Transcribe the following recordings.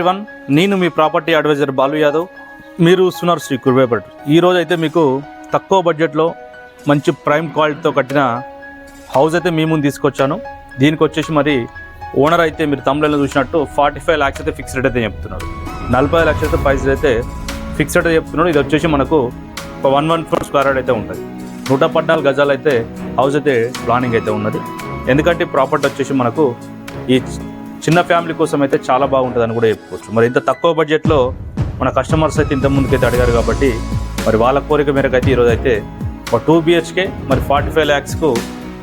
Everyone నేను మీ property advisor Balu Yadav. మీరు చూస్తున్నారు శ్రీ కుర్వేపట్. ఈరోజు అయితే మీకు తక్కువ బడ్జెట్లో మంచి ప్రైమ్ క్వాలిటీతో కట్టిన హౌస్ అయితే మీ ముందు తీసుకొచ్చాను. దీనికి వచ్చేసి మరి ఓనర్ అయితే మీరు తమిళలో చూసినట్టు ఫార్టీ ఫైవ్ ల్యాక్స్ అయితే ఫిక్స్డ్ అయితే చెప్తున్నారు. నలభై లక్షలు అయితే ప్రైస్ అయితే ఫిక్స్డ్ అయితే చెప్తున్నాడు. ఇది వచ్చేసి మనకు ఒక one one four square yard అయితే ఉంటుంది. నూట పద్నాలుగు గజాలు అయితే హౌస్ అయితే ప్లానింగ్ అయితే ఉన్నది. ఎందుకంటే ప్రాపర్టీ వచ్చేసి మనకు ఈ చిన్న ఫ్యామిలీ కోసం అయితే చాలా బాగుంటుంది అని కూడా చెప్పుకోవచ్చు. మరి ఇంత తక్కువ బడ్జెట్లో మన కస్టమర్స్ అయితే ఇంత ముందుకైతే అడిగారు కాబట్టి మరి వాళ్ళ కోరిక మేరకు అయితే ఈరోజు అయితే ఒక టూ బిహెచ్కే మరి ఫార్టీ ఫైవ్ ల్యాక్స్కు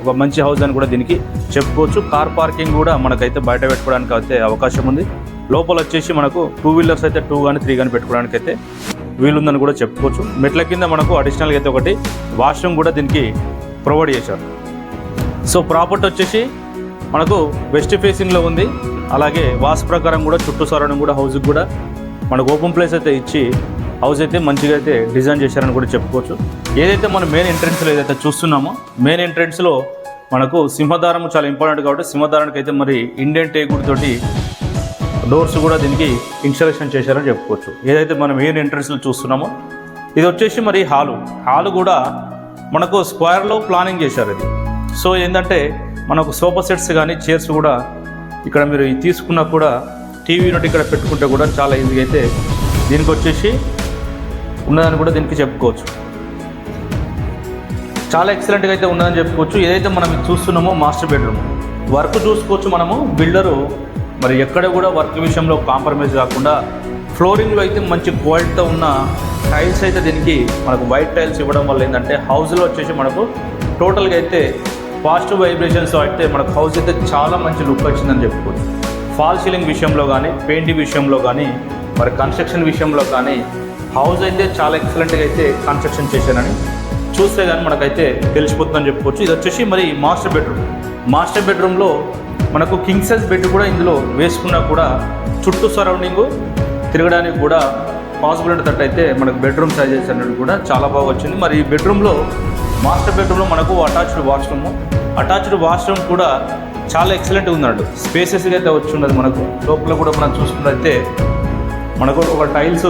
ఒక మంచి హౌస్ అని కూడా దీనికి చెప్పుకోవచ్చు. కార్ పార్కింగ్ కూడా మనకైతే బయట పెట్టుకోవడానికి అయితే అవకాశం ఉంది. లోపల వచ్చేసి మనకు టూ వీలర్స్ అయితే టూ కానీ త్రీ కానీ పెట్టుకోవడానికి అయితే వీలుందని కూడా చెప్పుకోవచ్చు. మెట్ల కింద మనకు అడిషనల్గా అయితే ఒకటి వాష్రూమ్ కూడా దీనికి ప్రొవైడ్ చేశారు. సో ప్రాపర్టీ వచ్చేసి మనకు వెస్ట్ ఫేసింగ్లో ఉంది. అలాగే వాస్ ప్రకారం కూడా చుట్టూ సరౌండింగ్ కూడా హౌస్కి కూడా మనకు ఓపెన్ ప్లేస్ అయితే ఇచ్చి హౌస్ అయితే మంచిగా అయితే డిజైన్ చేశారని కూడా చెప్పుకోవచ్చు. ఏదైతే మనం మెయిన్ ఎంట్రెన్స్లో ఏదైతే చూస్తున్నామో మెయిన్ ఎంట్రెన్స్లో మనకు సింహదారం చాలా ఇంపార్టెంట్ కాబట్టి సింహదారానికి అయితే మరి ఇండియన్ టేకుడ్ తోటి డోర్స్ కూడా దీనికి ఇన్స్టాలేషన్ చేశారని చెప్పుకోవచ్చు. ఏదైతే మనం మెయిన్ ఎంట్రెన్స్లో చూస్తున్నామో ఇది వచ్చేసి మరి హాలు హాలు కూడా మనకు స్క్వేర్లో ప్లానింగ్ చేశారు ఇది. సో ఏంటంటే మనకు సోఫా సెట్స్ కానీ చైర్స్ కూడా ఇక్కడ మీరు తీసుకున్నా కూడా టీవీ యూనిట్ ఇక్కడ పెట్టుకుంటే కూడా చాలా ఈజీగా అయితే దీనికి వచ్చేసి ఉన్నదని కూడా దీనికి చెప్పుకోవచ్చు. చాలా ఎక్సలెంట్గా అయితే ఉన్నదని చెప్పుకోవచ్చు. ఏదైతే మనం చూస్తున్నామో మాస్టర్ బెడ్రూమ్. వర్క్ చూసుకోవచ్చు మనము. బిల్డరు మరి ఎక్కడ కూడా వర్క్ విషయంలో కాంప్రమైజ్ కాకుండా ఫ్లోరింగ్లో అయితే మంచి క్వాలిటీతో ఉన్న టైల్స్ అయితే దీనికి మనకు వైట్ టైల్స్ ఇవ్వడం వల్ల ఏంటంటే హౌస్లో వచ్చేసి మనకు టోటల్గా అయితే పాజిటివ్ వైబ్రేషన్స్ అయితే మనకు హౌస్ అయితే చాలా మంచి లుక్ వచ్చిందని చెప్పుకోవచ్చు. ఫాల్ సీలింగ్ విషయంలో కానీ పెయింటింగ్ విషయంలో కానీ మరి కన్స్ట్రక్షన్ విషయంలో కానీ హౌస్ అయితే చాలా ఎక్సలెంట్గా అయితే కన్స్ట్రక్షన్ చేశానని చూస్తే కానీ మనకైతే తెలిసిపోతుందని చెప్పుకోవచ్చు. ఇది వచ్చేసి మరి మాస్టర్ బెడ్రూమ్ మాస్టర్ బెడ్రూమ్లో మనకు కింగ్ సైజ్ బెడ్ కూడా ఇందులో వేసుకున్నా కూడా చుట్టూ సరౌండింగ్ తిరగడానికి కూడా పాసిబిలిటీ తట్టు అయితే మనకు బెడ్రూమ్ సైజెస్ అనేది కూడా చాలా బాగా వచ్చింది. మరి ఈ బెడ్రూమ్లో మాస్టర్ బెడ్రూమ్లో మనకు అటాచ్డ్ వాష్రూమ్ అటాచ్డ్ వాష్రూమ్ కూడా చాలా ఎక్సలెంట్ ఉందండి. స్పేసెస్గా అయితే వచ్చి ఉన్నది మనకు. లోపల కూడా మనం చూసుకున్నట్లయితే మనకు ఒక టైల్స్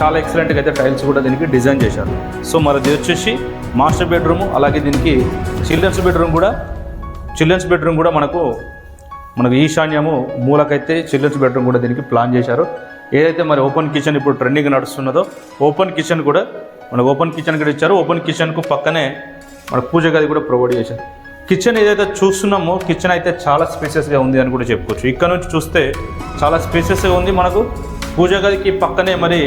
చాలా ఎక్సలెంట్గా అయితే టైల్స్ కూడా దీనికి డిజైన్ చేశారు. సో మరి ఇది వచ్చేసి మాస్టర్ బెడ్రూమ్ అలాగే దీనికి చిల్డ్రన్స్ బెడ్రూమ్ కూడా. చిల్డ్రన్స్ బెడ్రూమ్ కూడా మనకు మనకు ఈశాన్యము మూలకైతే చిల్డ్రన్స్ బెడ్రూమ్ కూడా దీనికి ప్లాన్ చేశారు. ఏదైతే మరి ఓపెన్ కిచెన్ ఇప్పుడు ట్రెండింగ్ నడుస్తున్నదో ఓపెన్ కిచెన్ కూడా మనకు ఓపెన్ కిచెన్ కూడా ఇచ్చారు. ఓపెన్ కిచెన్కు పక్కనే మన పూజ గది కూడా ప్రొవైడ్ చేశారు. కిచెన్ ఏదైతే చూస్తున్నామో కిచెన్ అయితే చాలా స్పేసెస్గా ఉంది అని కూడా చెప్పుకోవచ్చు. ఇక్కడ నుంచి చూస్తే చాలా స్పేసెస్గా ఉంది మనకు. పూజ గదికి పక్కనే మరి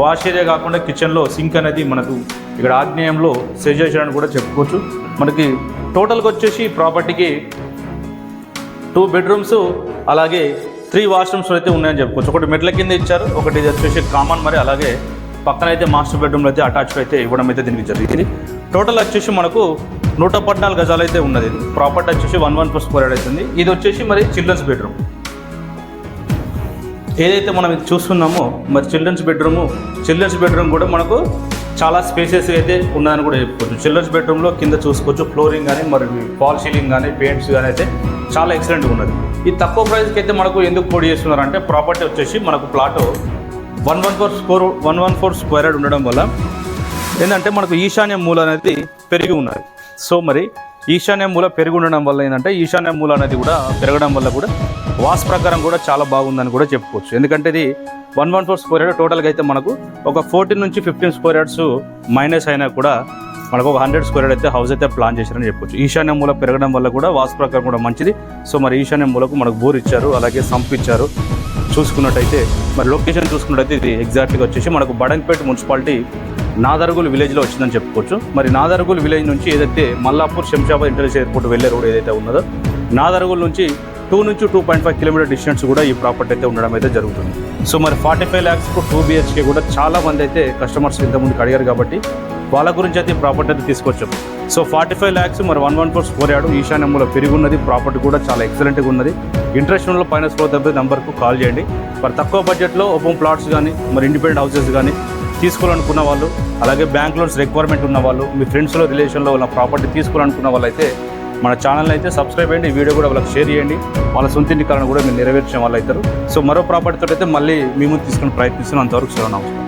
వాష్ ఏరియా కాకుండా కిచెన్లో సింక్ అనేది మనకు ఇక్కడ ఆగ్నేయంలో సెట్ చేశారని కూడా చెప్పుకోవచ్చు. మనకి టోటల్గా వచ్చేసి ప్రాపర్టీకి టూ బెడ్రూమ్స్ అలాగే త్రీ వాష్రూమ్స్ అయితే ఉన్నాయని చెప్పుకోవచ్చు. ఒకటి మెట్ల కింద ఇచ్చారు ఒకటి ఇది వచ్చేసి కామన్ మరి అలాగే పక్కన అయితే మాస్టర్ బెడ్రూమ్లో అయితే అటాచ్డ్ అయితే ఇవ్వడం అయితే దీనికి జరిగింది. టోటల్ వచ్చేసి మనకు నూట పద్నాలుగు గజాలు అయితే ఉన్నది. ప్రాపర్టీ వచ్చేసి వన్ వన్ ఫోర్ అవుతుంది. ఇది వచ్చేసి మరి చిల్డ్రన్స్ బెడ్రూమ్ ఏదైతే మనం ఇది చూస్తున్నామో మరి చిల్డ్రన్స్ బెడ్రూమ్ చిల్డ్రన్స్ బెడ్రూమ్ కూడా మనకు చాలా స్పేసెస్ అయితే ఉన్నదని కూడా చెప్పుకోవచ్చు. చిల్డ్రన్స్ బెడ్రూమ్లో కింద చూసుకోవచ్చు ఫ్లోరింగ్ కానీ మరి ఫాల్ సీలింగ్ కానీ పెయింట్స్ కానీ అయితే చాలా ఎక్సలెంట్గా ఉన్నది. ఈ తక్కువ ప్రైస్కి అయితే మనకు ఎందుకు పోటీ చేస్తున్నారంటే ప్రాపర్టీ వచ్చేసి మనకు plot one one four square one one four square yard ఉండడం వల్ల ఏంటంటే మనకు ఈశాన్య మూల అనేది పెరిగి ఉన్నది. సో మరి ఈశాన్య మూల పెరిగి ఉండడం వల్ల ఏంటంటే ఈశాన్య మూల అనేది కూడా పెరగడం వల్ల కూడా వాస్ ప్రకారం కూడా చాలా బాగుందని కూడా చెప్పుకోవచ్చు. ఎందుకంటే ఇది one one four square yard టోటల్గా అయితే మనకు ఒక ఫోర్టీన్ నుంచి ఫిఫ్టీన్ స్క్వేర్ యార్డ్స్ మైనస్ అయినా కూడా మనకు ఒక హండ్రెడ్ స్క్వేర్ యార్డ్ అయితే హౌస్ అయితే ప్లాన్ చేశారని చెప్పొచ్చు ఈశాన్య మూల పెరగడం వల్ల కూడా వాస్తు ప్రకారం కూడా మంచిది. సో మరి ఈశాన్య మూలకు మనకు బోర్ ఇచ్చారు అలాగే సంప్ ఇచ్చారు. చూసుకున్నట్టయితే మరి లొకేషన్ చూసుకున్నట్టయితే ఇది ఎగ్జాక్ట్గా వచ్చేసి మనకు బడంపేట మున్సిపాలిటీ నాదర్గుల్ విలేజ్లో వచ్చిందని చెప్పుకోవచ్చు. మరి నాదర్గుల్ విలేజ్ నుంచి ఏదైతే మల్లాపూర్ శంషాబాద్ ఇంటర్నేషనల్ ఎయిర్పోర్ట్ వెళ్ళే రోడ్ ఏదైతే ఉన్నదో నాదర్గుల్ నుంచి టూ నుంచి two point five kilometer distance కూడా ఈ ప్రాపర్టీ అయితే ఉండడం అయితే జరుగుతుంది. సో మరి ఫార్టీ ఫైవ్ ల్యాక్స్కు టూ బిహెచ్కే కూడా చాలా మంది అయితే కస్టమర్స్ ఇంతకుముందుకు అడిగారు కాబట్టి వాళ్ళ గురించి అయితే ఈ ప్రాపర్టీ అయితే తీసుకొచ్చాం. సో ఫార్టీ ఫైవ్ ల్యాక్స్ మరి వన్ వన్ ఫోర్ స్కోర్ యాడు ఈశాన్యంలో పెరిగి ఉన్నది. ప్రాపర్టీ కూడా చాలా ఎక్సలెంట్గా ఉన్నది. ఇంట్రెస్ట్ ఉన్న పైన స్కోర్ దగ్గర నెంబర్కు కాల్ చేయండి. మరి తక్కువ బడ్జెట్లో ఓపెన్ ప్లాట్స్ కానీ మరి ఇండిపెండెంట్ హౌసెస్ కానీ తీసుకోవాలనుకున్న వాళ్ళు అలాగే బ్యాంక్ లోన్స్ రిక్వైర్మెంట్ ఉన్న వాళ్ళు మీ ఫ్రెండ్స్లో రిలేషన్లో ఉన్న ప్రాపర్టీ తీసుకోవాలనుకున్న వాళ్ళు అయితే మన ఛానల్ అయితే సబ్స్క్రైబ్ చేయండి. ఈ వీడియో కూడా వాళ్ళకి షేర్ చేయండి. వాళ్ళ సొంత ఇంటి కూడా మీరు నెరవేర్చిన వాళ్ళు అవుతారు. సో మరో ప్రాపర్టీతో అయితే మళ్ళీ మేము తీసుకుని ప్రయత్నిస్తున్నాం అంతవరకు సెలవు నమస్కారం.